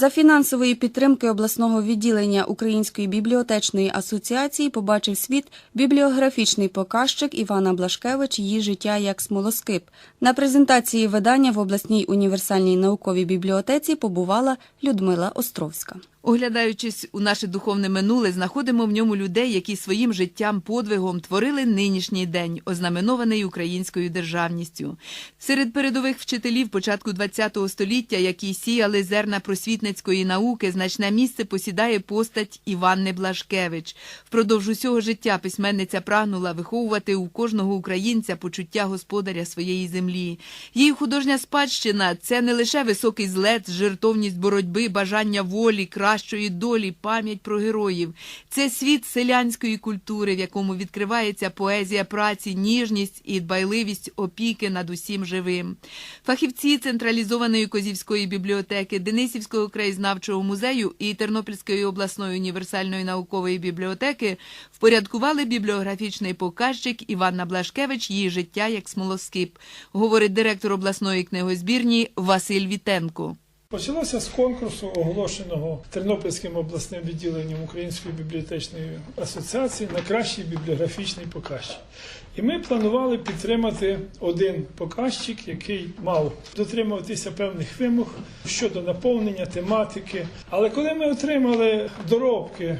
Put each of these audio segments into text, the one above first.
За фінансової підтримки обласного відділення Української бібліотечної асоціації побачив світ бібліографічний показчик Івана Блашкевич Її життя як смолоскип. На презентації видання в обласній універсальній науковій бібліотеці побувала Людмила Островська. Оглядаючись у наше духовне минуле, знаходимо в ньому людей, які своїм життям, подвигом творили нинішній день, ознаменований українською державністю. Серед передових вчителів початку ХХ століття, які сіяли зерна просвітницької науки, значне місце посідає постать Іванни Блашкевич. Впродовж усього життя письменниця прагнула виховувати у кожного українця почуття господаря своєї землі. Її художня спадщина це не лише високий злет, жертовність боротьби, бажання волі, кращої долі, пам'ять про героїв. Це світ селянської культури, в якому відкривається поезія праці, ніжність і дбайливість опіки над усім живим. Фахівці централізованої Козівської бібліотеки, Денисівського краєзнавчого музею і Тернопільської обласної універсальної наукової бібліотеки впорядкували бібліографічний показчик Іванна Блашкевич її життя як смолоскип, говорить директор обласної книгозбірні Василь Вітенко. Почалося з конкурсу, оголошеного Тернопільським обласним відділенням Української бібліотечної асоціації на кращий бібліографічний показчик. І ми планували підтримати один показчик, який мав дотримуватися певних вимог щодо наповнення тематики. Але коли ми отримали доробки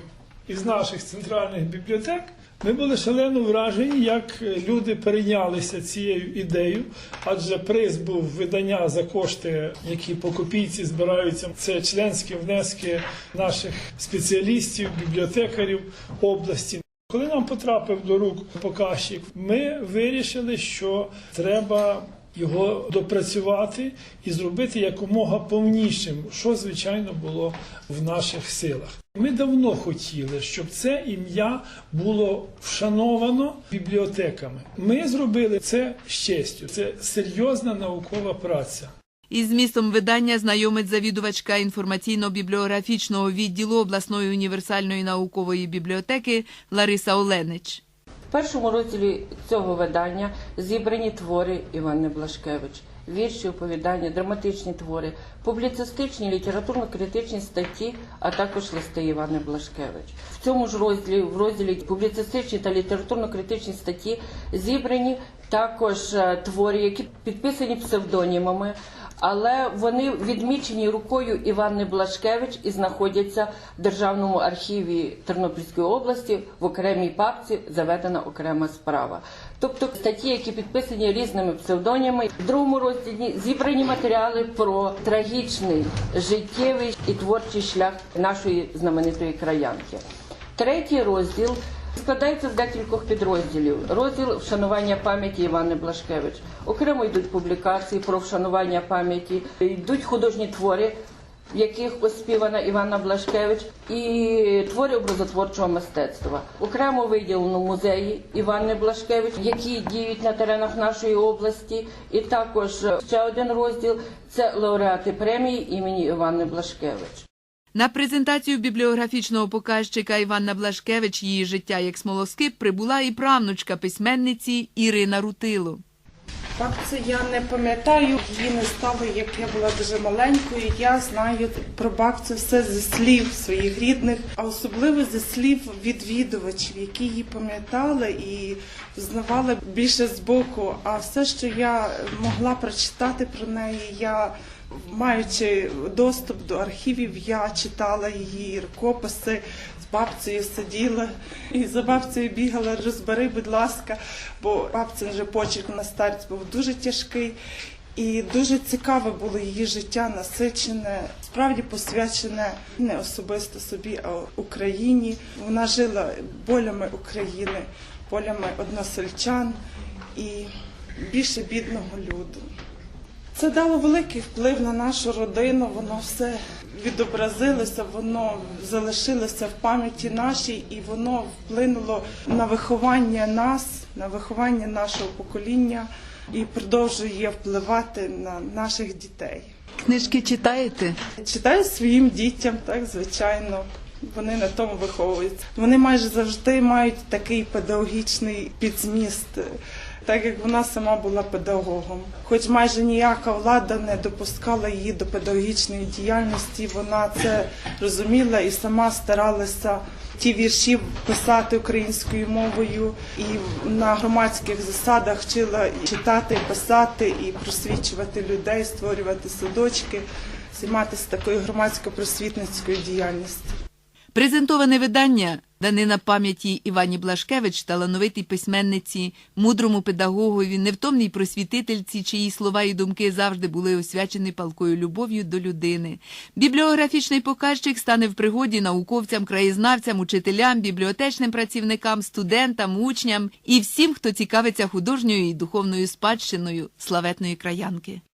із наших центральних бібліотек, ми були шалено вражені, як люди перейнялися цією ідеєю, адже приз був видання за кошти, які по копійці збираються. Це членські внески наших спеціалістів, бібліотекарів області. Коли нам потрапив до рук показчик, ми вирішили, що треба його допрацювати і зробити якомога повнішим, що звичайно було в наших силах. Ми давно хотіли, щоб це ім'я було вшановано бібліотеками. Ми зробили це з честю. Це серйозна наукова праця. Із змістом видання знайомить завідувачка інформаційно-бібліографічного відділу обласної універсальної наукової бібліотеки Лариса Оленич. Першому розділі цього видання зібрані твори Івани Блашкевич, вірші, оповідання, драматичні твори, публіцистичні, літературно-критичні статті, а також листи Івани Блашкевич. В цьому ж розділі, в розділі публіцистичні та літературно-критичні статті зібрані також е, твори, які підписані псевдонімами. Але вони відмічені рукою Івани Блашкевич і знаходяться в Державному архіві Тернопільської області в окремій папці заведена окрема справа. Тобто статті, які підписані різними псевдонімами. В другому розділі зібрані матеріали про трагічний життєвий і творчий шлях нашої знаменитої краянки. Третій розділ складається з декількох підрозділів. Розділ вшанування пам'яті Івани Блашкевич. Окремо йдуть публікації про вшанування пам'яті, йдуть художні твори, в яких оспівана Івана Блашкевич, і твори образотворчого мистецтва. Окремо виділено музеї Івани Блашкевич, які діють на теренах нашої області. І також ще один розділ це лауреати премії імені Івани Блашкевич. На презентацію бібліографічного показчика Іванна Блашкевич її життя як смолоскип прибула і правнучка письменниці Ірина Рутило. Бабцю я не пам'ятаю, її не стало, як я була дуже маленькою. Я знаю про бабцю все зі слів своїх рідних, а особливо зі слів відвідувачів, які її пам'ятали і знавали більше збоку. А все, що я могла прочитати про неї, я маючи доступ до архівів, я читала її рукописи. Бабцею сиділа і за бабцею бігала, розбери, будь ласка, бо бабцин вже почерк на старість був дуже тяжкий. І дуже цікаве було її життя, насичене, справді посвячене не особисто собі, а Україні. Вона жила болями України, болями односельчан і більше бідного люду. Це дало великий вплив на нашу родину, воно все відобразилося, воно залишилося в пам'яті нашій, і воно вплинуло на виховання нас, на виховання нашого покоління і продовжує впливати на наших дітей. Книжки читаєте? Читаю своїм дітям, так звичайно. Вони на тому виховуються. Вони майже завжди мають такий педагогічний підзміст. Так як вона сама була педагогом. Хоч майже ніяка влада не допускала її до педагогічної діяльності, вона це розуміла і сама старалася ті вірші писати українською мовою і на громадських засадах вчила читати, писати, і просвічувати людей, створювати садочки, займатися такою громадсько-просвітницькою діяльністю. Презентоване видання данина пам'яті Івані Блашкевич, талановитій письменниці, мудрому педагогові, невтомній просвітительці, чиї слова і думки завжди були освячені палкою любов'ю до людини. Бібліографічний показчик стане в пригоді науковцям, краєзнавцям, учителям, бібліотечним працівникам, студентам, учням і всім, хто цікавиться художньою і духовною спадщиною славетної краянки.